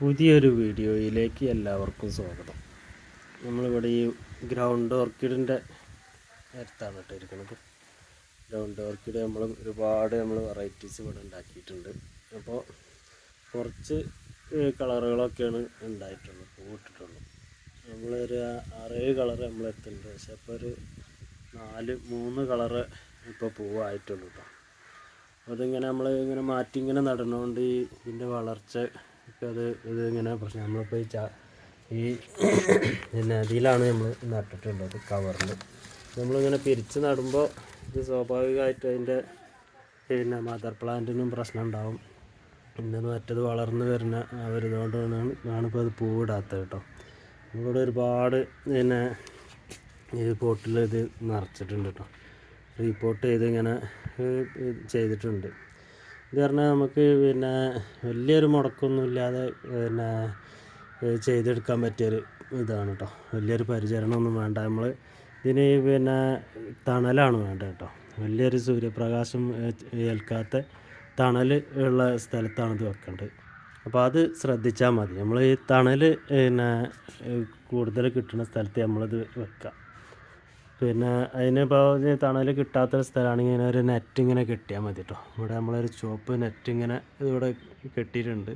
പുതിയൊരു വീഡിയോയിലേക്ക് എല്ലാവർക്കും സ്വാഗതം. നമ്മളിവിടെ ഈ ഗ്രൗണ്ട് ഓർക്കിഡിന്റെ അടുത്താണ് കേട്ടോ ഇരിക്കുന്നത്. ഗ്രൗണ്ട് ഓർക്കിഡ് നമ്മൾ ഒരുപാട് നമ്മൾ വെറൈറ്റീസ് ഇവിടെ ഉണ്ടാക്കിയിട്ടുണ്ട്. അപ്പോൾ കുറച്ച് കളറുകളൊക്കെയാണ് ഉണ്ടായിട്ടുള്ളത് പൂവിട്ടിട്ടുള്ളത് നമ്മളൊരു ആറേഴ് കളർ നമ്മൾ എത്തുന്നുണ്ട് പക്ഷെ അപ്പോൾ ഒരു നാല് മൂന്ന് കളറ് ഇപ്പോൾ പൂവായിട്ടുള്ളൂ കേട്ടോ. അതിങ്ങനെ നമ്മൾ ഇങ്ങനെ മാറ്റി ഇങ്ങനെ നടന്നുകൊണ്ട് ഈ ഇതിന്റെ വളർച്ച അത് ഇത് ഇങ്ങനെ പ്രശ്നം. നമ്മളിപ്പോൾ ഈ ചാ ഈ പിന്നെ അതിലാണ് നമ്മൾ നട്ടിട്ടുള്ളത് കവറിൽ നമ്മളിങ്ങനെ പിരിച്ച് നടുമ്പോൾ ഇത് സ്വാഭാവികമായിട്ട് അതിന്റെ പിന്നെ മദർ പ്ലാന്റിനും പ്രശ്നം ഉണ്ടാവും. പിന്നെ മറ്റത് വളർന്ന് വരുന്ന വരുന്നതുകൊണ്ടാണ് ആണിപ്പോൾ അത് പൂവിടാത്തത് കേട്ടോ. നമ്മളിവിടെ ഒരുപാട് പിന്നെ ഈ പോട്ടിൽ ഇത് നിറച്ചിട്ടുണ്ട് കേട്ടോ. റീപോർട്ട് ചെയ്ത് ഇങ്ങനെ ചെയ്തിട്ടുണ്ട്. ഇത് പറഞ്ഞാൽ നമുക്ക് പിന്നെ വലിയൊരു മുടക്കൊന്നും ഇല്ലാതെ പിന്നെ ചെയ്തെടുക്കാൻ പറ്റിയൊരു ഇതാണ് കേട്ടോ വലിയൊരു പരിചരണമൊന്നും വേണ്ട. നമ്മൾ ഇതിന് പിന്നെ തണലാണ് വേണ്ടത് കേട്ടോ വലിയൊരു സൂര്യപ്രകാശം ഏൽക്കാത്ത തണൽ ഉള്ള സ്ഥലത്താണ് ഇത് വെക്കേണ്ടത്. അപ്പോൾ അത് ശ്രദ്ധിച്ചാൽ മതി. നമ്മൾ ഈ തണൽ പിന്നെ കൂടുതൽ കിട്ടുന്ന സ്ഥലത്ത് നമ്മളത് വെക്കുക പിന്നെ അതിനിപ്പോൾ തണൽ കിട്ടാത്തൊരു സ്ഥലമാണെങ്കിൽ ഇങ്ങനെ ഒരു നെറ്റ് ഇങ്ങനെ കെട്ടിയാൽ മതി കേട്ടോ ഇവിടെ നമ്മളൊരു ചുവപ്പ് നെറ്റ് ഇങ്ങനെ ഇവിടെ കെട്ടിയിട്ടുണ്ട്.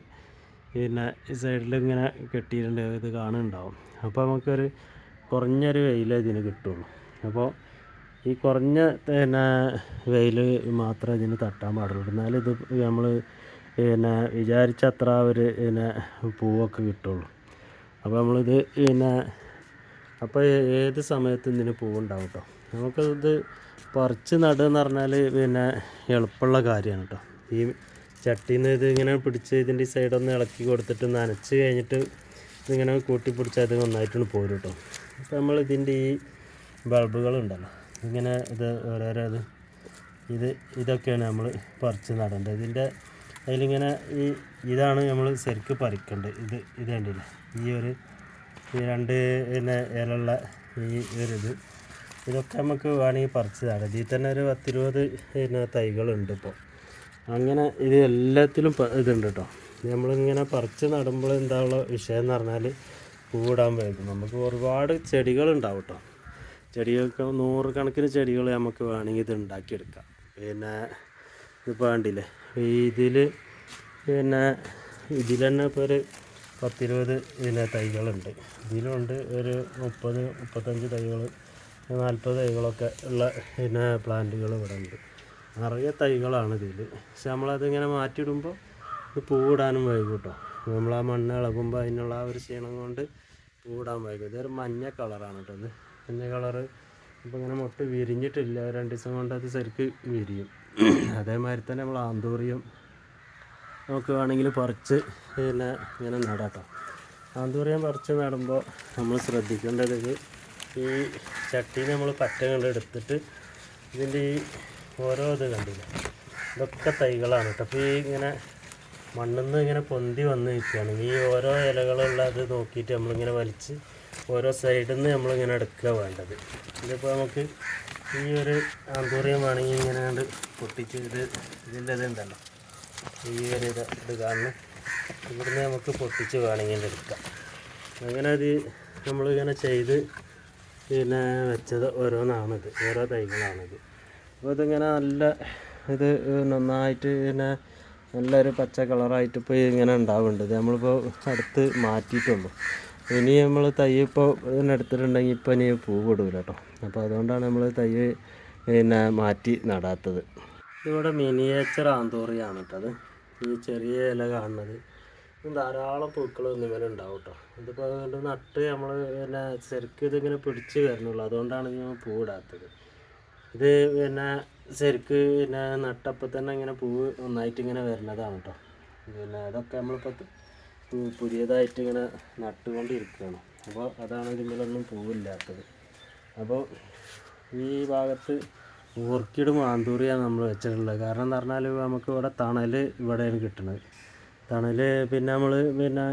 പിന്നെ ഈ സൈഡിൽ ഇങ്ങനെ കെട്ടിയിട്ടുണ്ട്. ഇത് കാണുന്നുണ്ടാവും. അപ്പോൾ നമുക്കൊരു കുറഞ്ഞൊരു വെയിൽ ഇതിന് കിട്ടുള്ളൂ. അപ്പോൾ ഈ കുറഞ്ഞ പിന്നെ വെയിൽ മാത്രമേ ഇതിന് തട്ടാൻ പാടുള്ളൂ. എന്നാലും ഇത് നമ്മൾ പിന്നെ വിചാരിച്ച അത്ര ഒരു പിന്നെ പൂവൊക്കെ കിട്ടുള്ളൂ. അപ്പോൾ നമ്മളിത് പിന്നെ അപ്പോൾ ഏത് സമയത്തും ഇതിന് പൂവുണ്ടാവും കേട്ടോ നമുക്കിത് പറിച്ച് നടുക എന്ന് പറഞ്ഞാൽ പിന്നെ എളുപ്പമുള്ള കാര്യമാണ് കേട്ടോ ഈ ചട്ടിയിൽ നിന്ന് ഇത് ഇങ്ങനെ പിടിച്ച് ഇതിന്റെ സൈഡൊന്ന് ഇളക്കി കൊടുത്തിട്ട് നനച്ച് കഴിഞ്ഞിട്ട് ഇതിങ്ങനെ കൂട്ടി പിടിച്ചാൽ ഇത് നന്നായിട്ടാണ് പോരും കേട്ടോ അപ്പോൾ നമ്മൾ ഇതിന്റെ ഈ ബൾബുകളുണ്ടല്ലോ ഇങ്ങനെ ഇത് ഓരോരോ ഇത് ഇത് ഇതൊക്കെയാണ് നമ്മൾ പറിച്ച് നടേണ്ടത്. ഇതിന്റെ അതിലിങ്ങനെ ഈ ഇതാണ് നമ്മൾ ശരിക്ക് പറിക്കേണ്ടത്. ഇത് ഇത് കണ്ടില്ലേ? ഈ ഒരു ഈ രണ്ട് പിന്നെ ഇലയുള്ള ഈ ഒരിത്. ഇത് ഇതൊക്കെ നമുക്ക് വേണമെങ്കിൽ പറിച്ചതാണ്. ഇതിൽ തന്നെ ഒരു പത്തിരുപത് പിന്നെ തൈകളുണ്ട് ഇപ്പോൾ അങ്ങനെ ഇത് എല്ലാത്തിലും ഇതുണ്ട് കേട്ടോ. നമ്മളിങ്ങനെ പറിച്ച് നടുമ്പോൾ എന്താണുള്ള വിഷയം എന്ന് പറഞ്ഞാൽ പൂവിടാൻ വേണ്ടി നമുക്ക് ഒരുപാട് ചെടികളുണ്ടാവും കേട്ടോ. ചെടികൾക്ക് നൂറുകണക്കിന് ചെടികൾ നമുക്ക് വേണമെങ്കിൽ ഇത് ഉണ്ടാക്കിയെടുക്കാം. പിന്നെ ഇതിപ്പോൾ വേണ്ടില്ലേ ഇതിൽ പിന്നെ ഇതിൽ തന്നെ ഇപ്പോൾ ഒരു പത്തിരുപത് പിന്നെ തൈകളുണ്ട്. ഇതിലുണ്ട് ഒരു മുപ്പത് മുപ്പത്തഞ്ച് തൈകൾ നാൽപ്പത് തൈകളൊക്കെ ഉള്ള പിന്നെ പ്ലാന്റുകൾ ഇവിടെ ഉണ്ട് നിറയെ തൈകളാണ് ഇതിൽ പക്ഷെ നമ്മളതിങ്ങനെ മാറ്റിയിടുമ്പോൾ ഇത് പൂവിടാനും വൈകും കേട്ടോ നമ്മൾ ആ മണ്ണ് ഇളകുമ്പോൾ അതിനുള്ള ആ ഒരു ക്ഷീണം കൊണ്ട് പൂവിടാൻ വൈകും. ഇതൊരു മഞ്ഞ കളറാണ് കേട്ടോ ഇത്. മഞ്ഞ കളറ് അപ്പോൾ ഇങ്ങനെ മുട്ട് വിരിഞ്ഞിട്ടില്ല. രണ്ട് ദിവസം കൊണ്ട് അത് ശരിക്ക് വിരിയും. അതേമാതിരി തന്നെ നമ്മൾ ആന്തൂറിയും നമുക്ക് വേണമെങ്കിൽ പറിച്ച് പിന്നെ ഇങ്ങനെ നടാട്ടോ. ആന്തൂറിയം പറിച്ച് നടുമ്പോൾ നമ്മൾ ശ്രദ്ധിക്കേണ്ടത് ഈ ചട്ടിയിൽ നമ്മൾ പറ്റ കണ്ട് എടുത്തിട്ട് ഇതിന്റെ ഈ ഓരോ ഇത് കണ്ടില്ല? ഇതൊക്കെ തൈകളാണ് കേട്ടോ. അപ്പോൾ ഈ ഇങ്ങനെ മണ്ണിൽ നിന്ന് ഇങ്ങനെ പൊന്തി വന്ന് നിൽക്കുകയാണ്. ഈ ഓരോ ഇലകളുള്ള അത് നോക്കിയിട്ട് നമ്മളിങ്ങനെ വലിച്ച് ഓരോ സൈഡിൽ നിന്ന് നമ്മളിങ്ങനെ എടുക്കുക വേണ്ടത്. ഇതിപ്പോൾ നമുക്ക് ഈ ഒരു ആന്തൂറിയം വേണമെങ്കിൽ ഇങ്ങനെ കണ്ട് പൊട്ടിച്ച് ഇത് ഇതിന്റെ ഇതുണ്ടല്ലോ ഈ ഒരു ഇത് ഇത് ഇവിടുന്ന് നമുക്ക് പൊട്ടിച്ച് വേണമെങ്കിൽ എടുക്കാം. അങ്ങനെ അത് നമ്മളിങ്ങനെ ചെയ്ത് പിന്നെ വെച്ചത് ഓരോന്നാണിത്. ഓരോ തൈകളാണിത്. അപ്പോൾ ഇതിങ്ങനെ നല്ല ഇത് നന്നായിട്ട് പിന്നെ നല്ലൊരു പച്ച കളറായിട്ട് ഇപ്പോൾ ഇങ്ങനെ ഉണ്ടാവുന്നുണ്ട്. ഇത് നമ്മളിപ്പോൾ അടുത്ത് മാറ്റിയിട്ടുള്ളൂ. ഇനി നമ്മൾ തൈ ഇപ്പോൾ എടുത്തിട്ടുണ്ടെങ്കിൽ ഇപ്പോൾ ഇനി പൂ വിടൂല കേട്ടോ. അപ്പോൾ അതുകൊണ്ടാണ് നമ്മൾ തൈ പിന്നെ മാറ്റി നടാത്തത്. ഇതിവിടെ മിനിയേച്ചർ ആന്തോറിയാണ് കേട്ടത് ഈ ചെറിയ ഇല കാണുന്നത്. ധാരാളം പൂക്കൾ ഇങ്ങനെ ഉണ്ടാവും കേട്ടോ ഇതിപ്പോൾ അതുകൊണ്ട് നട്ട് നമ്മൾ പിന്നെ ശരിക്കും ഇതിങ്ങനെ പിടിച്ച് വരുന്നുള്ളൂ അതുകൊണ്ടാണ് ഞാൻ പൂവിടാത്തത്. ഇത് പിന്നെ ശരിക്ക് പിന്നെ നട്ടപ്പോൾ തന്നെ ഇങ്ങനെ പൂവ് നന്നായിട്ട് ഇങ്ങനെ വരുന്നതാണ് കേട്ടോ പിന്നെ അതൊക്കെ നമ്മളിപ്പോൾ പുതിയതായിട്ട് ഇങ്ങനെ നട്ടുകൊണ്ടിരിക്കുകയാണ്. അപ്പോൾ അതാണ് ഇതിലൊന്നും പൂവില്ലാത്തത്. അപ്പോൾ ഈ ഭാഗത്ത് ഓർക്കിഡും മാന്തൂറിയാണ് നമ്മൾ വെച്ചിട്ടുള്ളത്. കാരണം എന്ന് പറഞ്ഞാൽ നമുക്ക് ഇവിടെ തണൽ ഇവിടെയാണ് കിട്ടുന്നത് തണൽ പിന്നെ നമ്മൾ പിന്നെ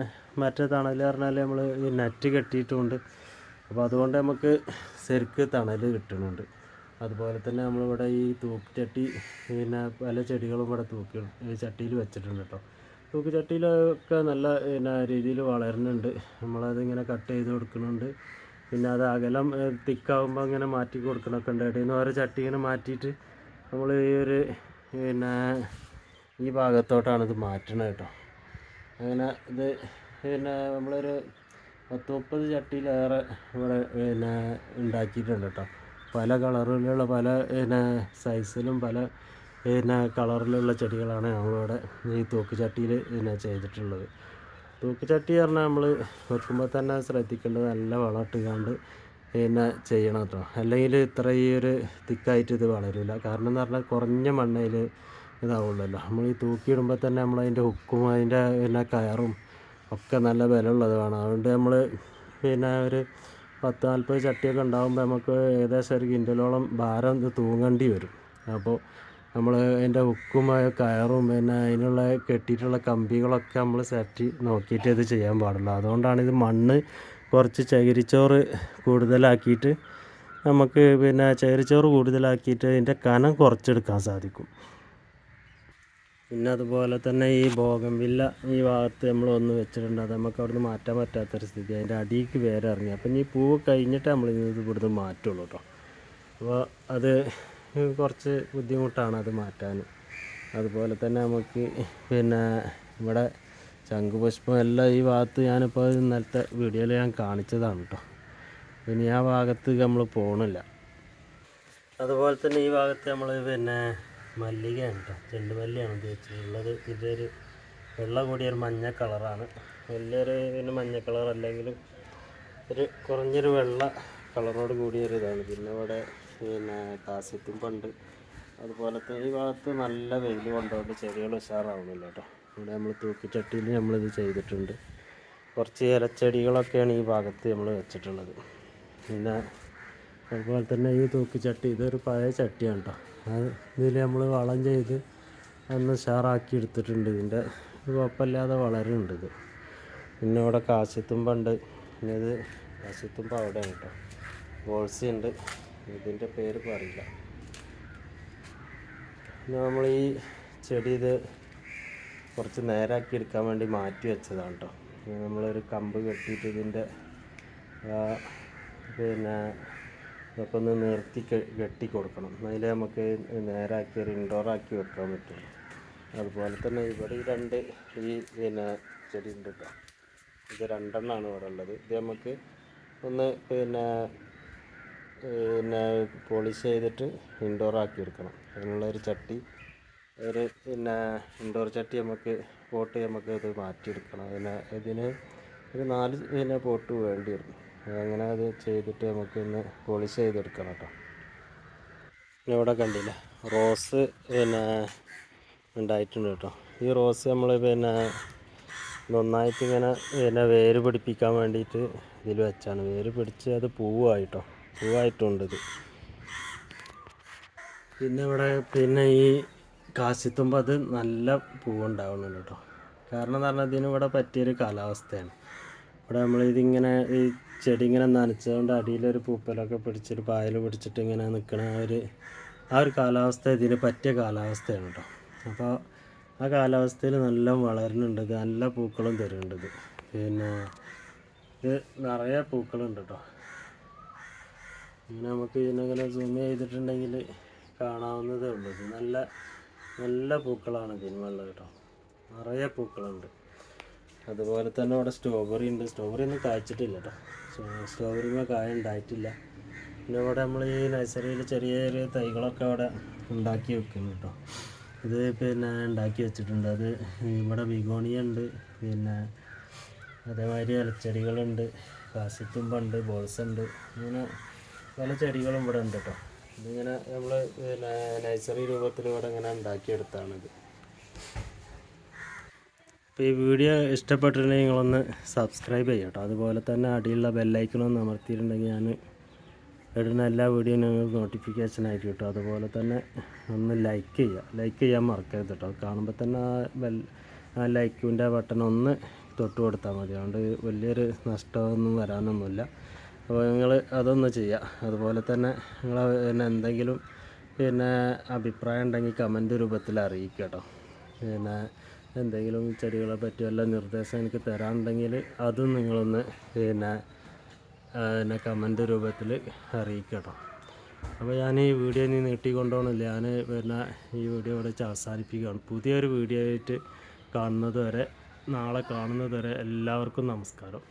മറ്റേ തണൽ പറഞ്ഞാൽ നമ്മൾ നെറ്റ് കെട്ടിയിട്ടുമുണ്ട് അപ്പോൾ അതുകൊണ്ട് നമുക്ക് ശരിക്ക് തണൽ കിട്ടുന്നുണ്ട് അതുപോലെ തന്നെ നമ്മളിവിടെ ഈ തൂക്കുചട്ടി പിന്നെ പല ചെടികളും ഇവിടെ തൂക്കി ചട്ടിയിൽ വെച്ചിട്ടുണ്ട് കേട്ടോ തൂക്കുചട്ടിയിലൊക്കെ നല്ല പിന്നെ രീതിയിൽ വളരുന്നുണ്ട്. നമ്മളതിങ്ങനെ കട്ട് ചെയ്ത് കൊടുക്കുന്നുണ്ട്. പിന്നെ അത് അകലം തിക്കാവുമ്പോൾ അങ്ങനെ മാറ്റി കൊടുക്കണമൊക്കെ ഉണ്ട്. ഇടയിൽ നിന്ന് ഓരോ ചട്ടി ഇങ്ങനെ മാറ്റിയിട്ട് നമ്മൾ ഈ ഒരു പിന്നെ ഈ ഭാഗത്തോട്ടാണ് ഇത് മാറ്റണത് കേട്ടോ. അങ്ങനെ ഇത് പിന്നെ നമ്മളൊരു പത്ത് മുപ്പത് ചട്ടിയിലേറെ ഇവിടെ പിന്നെ ഉണ്ടാക്കിയിട്ടുണ്ട് കേട്ടോ. പല കളറിലുള്ള പല പിന്നെ സൈസിലും പല പിന്നെ കളറിലുള്ള ചെടികളാണ് നമ്മളിവിടെ ഈ തോക്ക് ചട്ടിയിൽ പിന്നെ ചെയ്തിട്ടുള്ളത്. തൂക്കുചട്ടി പറഞ്ഞാൽ നമ്മൾ വെക്കുമ്പോൾ തന്നെ ശ്രദ്ധിക്കേണ്ടത് നല്ല വളം പിന്നെ ചെയ്യണം കേട്ടോ അല്ലെങ്കിൽ ഇത്ര ഈ ഒരു തിക്കായിട്ട് ഇത് വളരില്ല കാരണം എന്ന് പറഞ്ഞാൽ കുറഞ്ഞ മണ്ണയിൽ ഇതാവുള്ളല്ലോ. നമ്മൾ ഈ തൂക്കിയിടുമ്പോൾ തന്നെ നമ്മൾ അതിന്റെ ഹുക്കും അതിന്റെ പിന്നെ കയറും ഒക്കെ നല്ല ബലമുള്ളത് വേണം. അതുകൊണ്ട് നമ്മൾ പിന്നെ ഒരു പത്ത് നാൽപ്പത് ചട്ടിയൊക്കെ ഉണ്ടാകുമ്പോൾ നമുക്ക് ഏകദേശം ഒരു കിൻഡലോളം ഭാരം തൂങ്ങേണ്ടി വരും. അപ്പോൾ നമ്മൾ അതിന്റെ ഹുക്കും കയറും പിന്നെ അതിനുള്ള കെട്ടിയിട്ടുള്ള കമ്പികളൊക്കെ നമ്മൾ സെറ്റ് നോക്കിയിട്ട് ഇത് ചെയ്യാൻ പാടുള്ളൂ. അതുകൊണ്ടാണ് ഇത് മണ്ണ് കുറച്ച് ചകിരിച്ചോറ് കൂടുതലാക്കിയിട്ട് നമുക്ക് പിന്നെ ചകിരിച്ചോറ് കൂടുതലാക്കിയിട്ട് അതിന്റെ കനം കുറച്ചെടുക്കാൻ സാധിക്കും. പിന്നെ അതുപോലെ തന്നെ ഈ ഭോഗംവില്ല ഈ ഭാഗത്ത് നമ്മൾ ഒന്ന് വെച്ചിട്ടുണ്ട്. അത് നമുക്ക് അവിടുന്ന് മാറ്റാൻ പറ്റാത്തൊരു സ്ഥിതി. അതിന്റെ അടിക്ക് വേറെ ഇറങ്ങി അപ്പം ഈ പൂവ് കഴിഞ്ഞിട്ട് നമ്മൾ ഇത് ഇവിടുന്ന് മാറ്റുള്ളൂ കേട്ടോ. അപ്പോൾ അത് കുറച്ച് ബുദ്ധിമുട്ടാണ് അത് മാറ്റാൻ. അതുപോലെ തന്നെ നമുക്ക് പിന്നെ ഇവിടെ ശംഖുപുഷ്പം എല്ലാം ഈ ഭാഗത്ത് ഞാനിപ്പോൾ ഇന്നലത്തെ വീഡിയോയിൽ ഞാൻ കാണിച്ചതാണ് കേട്ടോ പിന്നെ ആ ഭാഗത്ത് നമ്മൾ പോകണില്ല അതുപോലെ തന്നെ ഈ ഭാഗത്ത് നമ്മൾ പിന്നെ മല്ലികയാണ് കേട്ടോ ചെണ്ടുമല്ലിയാണ് ഉപയോഗിച്ചിട്ടുള്ളത് ഇതൊരു വെള്ള കൂടിയൊരു മഞ്ഞ കളറാണ്. വലിയൊരു പിന്നെ മഞ്ഞ കളർ അല്ലെങ്കിലും ഒരു കുറഞ്ഞൊരു വെള്ള കളറോട് കൂടിയൊരു ഇതാണ് പിന്നെ ഇവിടെ പിന്നെ കാസിത്തുമ്പുണ്ട് അതുപോലെ തന്നെ ഈ ഭാഗത്ത് നല്ല വെയിൽ കൊണ്ടുകൊണ്ട് ചെടികൾ ഉഷാറാവുന്നില്ല കേട്ടോ ഇവിടെ നമ്മൾ തൂക്കിച്ചട്ടിയിൽ നമ്മളിത് ചെയ്തിട്ടുണ്ട്. കുറച്ച് ഇലച്ചെടികളൊക്കെയാണ് ഈ ഭാഗത്ത് നമ്മൾ വെച്ചിട്ടുള്ളത്. പിന്നെ അതുപോലെ തന്നെ ഈ തൂക്കിച്ചട്ടി ഇതൊരു പഴയ ചട്ടിയാണ് കേട്ടോ അത് ഇതിൽ നമ്മൾ വളം ചെയ്ത് അന്ന് ഉഷാറാക്കി എടുത്തിട്ടുണ്ട്. ഇതിന്റെ കുഴപ്പമില്ലാതെ വളരുന്നുണ്ട് ഇത്. പിന്നെ ഇവിടെ കാശിത്തുമ്പുണ്ട് പിന്നെ ഇത് കാശിത്തുമ്പ അവിടെയാണ് കേട്ടോ ബോൾസി ഉണ്ട്. ഇതിന്റെ പേര് പറയില്ല നമ്മൾ ഈ ചെടി ഇത് കുറച്ച് നേരാക്കി എടുക്കാൻ വേണ്ടി മാറ്റി വെച്ചതാണ് കേട്ടോ നമ്മളൊരു കമ്പ് കെട്ടിയിട്ട് ഇതിന്റെ പിന്നെ ഇതൊക്കെ ഒന്ന് നിർത്തി കെട്ടി കൊടുക്കണം. അതിൽ നമുക്ക് നേരാക്കി ഒരു ഇൻഡോറാക്കി വെക്കാൻ പറ്റും അതുപോലെ തന്നെ ഇവിടെ ഈ രണ്ട് ഈ പിന്നെ ചെടി ഉണ്ട് കേട്ടോ ഇത് രണ്ടെണ്ണമാണ് ഇവിടെ ഉള്ളത്. ഇത് നമുക്ക് ഒന്ന് പിന്നെ പിന്നെ പോളിഷ് ചെയ്തിട്ട് ഇൻഡോർ ആക്കി എടുക്കണം. അതിനുള്ള ഒരു ചട്ടി ഒരു പിന്നെ ഇൻഡോർ ചട്ടി നമുക്ക് പോട്ട് നമുക്ക് ഇത് മാറ്റിയെടുക്കണം അതിന് ഇതിന് ഒരു നാല് പിന്നെ പോട്ട് വേണ്ടി വരും. അങ്ങനെ അത് ചെയ്തിട്ട് നമുക്ക് ഒന്ന് പോളിഷ് ചെയ്തെടുക്കണം കേട്ടോ. ഇവിടെ കണ്ടില്ല റോസ് പിന്നെ ഉണ്ടായിട്ടുണ്ട് കേട്ടോ. ഈ റോസ് നമ്മൾ പിന്നെ നന്നായിട്ട് ഇങ്ങനെ പിന്നെ വേര് പിടിപ്പിക്കാൻ വേണ്ടിയിട്ട് ഇതിൽ വെച്ചാണ്. വേര് പിടിച്ച് അത് പൂവായിട്ടോ പൂവായിട്ടുണ്ട് പിന്നെ ഇവിടെ പിന്നെ ഈ കാശിത്തുമ്പോൾ അത് നല്ല പൂവുണ്ടാവുന്നുണ്ട് കേട്ടോ. കാരണം എന്ന് പറഞ്ഞാൽ ഇതിന് ഇവിടെ പറ്റിയൊരു കാലാവസ്ഥയാണ്. ഇവിടെ നമ്മൾ ഇതിങ്ങനെ ഈ ചെടി ഇങ്ങനെ നനച്ചതുകൊണ്ട് അടിയിലൊരു പൂപ്പലൊക്കെ പിടിച്ചിട്ട് പായൽ പിടിച്ചിട്ട് ഇങ്ങനെ നിൽക്കണ ഒരു ആ ഒരു കാലാവസ്ഥ ഇതിന് പറ്റിയ കാലാവസ്ഥയാണ് കേട്ടോ. അപ്പോൾ ആ കാലാവസ്ഥയിൽ നല്ല വളരുന്നുണ്ട്. നല്ല പൂക്കളും തരുന്നുണ്ട് പിന്നെ ഇത് നിറയെ പൂക്കളുണ്ട് കേട്ടോ. ഇങ്ങനെ നമുക്ക് ഇതിനങ്ങനെ സൂം ചെയ്തിട്ടുണ്ടെങ്കിൽ കാണാവുന്നതേ ഉള്ളൂ. ഇത് നല്ല നല്ല പൂക്കളാണ് ഇതിനുള്ളത് കേട്ടോ. നിറയെ പൂക്കളുണ്ട്. അതുപോലെ തന്നെ അവിടെ സ്ട്രോബെറി ഉണ്ട്. സ്ട്രോബെറി ഒന്നും കായ്ച്ചിട്ടില്ല കേട്ടോ. സ്ട്രോബെറിമേ കായ ഉണ്ടായിട്ടില്ല. പിന്നെ ഇവിടെ നമ്മൾ ഈ നഴ്സറിയിൽ ചെറിയ ചെറിയ തൈകളൊക്കെ അവിടെ ഉണ്ടാക്കി വെക്കുന്നു കേട്ടോ. ഇത് പിന്നെ ഉണ്ടാക്കി വെച്ചിട്ടുണ്ട്. അത് ഇവിടെ ബിഗോണിയ ഉണ്ട്. പിന്നെ അതേമാതിരി ഇലച്ചെടികളുണ്ട്. കാശിത്തുമ്പുണ്ട് ബോൾസ് ഉണ്ട്. അങ്ങനെ പല ചെടികളും ഇവിടെ ഉണ്ട് കേട്ടോ ഇതിങ്ങനെ നമ്മൾ നഴ്സറി രൂപത്തിൽ ഇവിടെ ഇങ്ങനെ ഉണ്ടാക്കിയെടുത്താണിത് അപ്പോൾ ഈ വീഡിയോ ഇഷ്ടപ്പെട്ടിട്ടുണ്ടെങ്കിൽ നിങ്ങളൊന്ന് സബ്സ്ക്രൈബ് ചെയ്യാം കേട്ടോ അതുപോലെ തന്നെ അടിയിലുള്ള ബെല്ലൈക്കണൊന്ന് അമർത്തിയിട്ടുണ്ടെങ്കിൽ ഞാൻ ഇടുന്ന എല്ലാ വീഡിയോയും നിങ്ങൾക്ക് നോട്ടിഫിക്കേഷൻ ആയിട്ട് കിട്ടും അതുപോലെ തന്നെ ഒന്ന് ലൈക്ക് ചെയ്യുക ലൈക്ക് ചെയ്യാൻ മറക്കരുത് കേട്ടോ കാണുമ്പോൾ തന്നെ ആ ബെൽ ആ ലൈക്കിന്റെ ബട്ടൺ ഒന്ന് തൊട്ട് കൊടുത്താൽ മതി. അതുകൊണ്ട് വലിയൊരു നഷ്ടമൊന്നും വരാനൊന്നുമില്ല. അപ്പോൾ നിങ്ങൾ അതൊന്ന് ചെയ്യുക. അതുപോലെ തന്നെ നിങ്ങൾ പിന്നെ എന്തെങ്കിലും പിന്നെ അഭിപ്രായം ഉണ്ടെങ്കിൽ കമന്റ് രൂപത്തിൽ അറിയിക്കുക കേട്ടോ. പിന്നെ എന്തെങ്കിലും ചെടികളെ പറ്റി വല്ല നിർദ്ദേശം എനിക്ക് തരാനുണ്ടെങ്കിൽ അതും നിങ്ങളൊന്ന് പിന്നെ പിന്നെ കമന്റ് രൂപത്തിൽ അറിയിക്കട്ടോ അപ്പോൾ ഞാൻ ഈ വീഡിയോ ഇനി നീട്ടിക്കൊണ്ടോണില്ല ഞാൻ പിന്നെ ഈ വീഡിയോ ഇവിടെ വെച്ച് അവസാനിപ്പിക്കുകയാണ്. പുതിയൊരു വീഡിയോ ആയിട്ട് കാണുന്നത് വരെ നാളെ കാണുന്നതുവരെ എല്ലാവർക്കും നമസ്കാരം.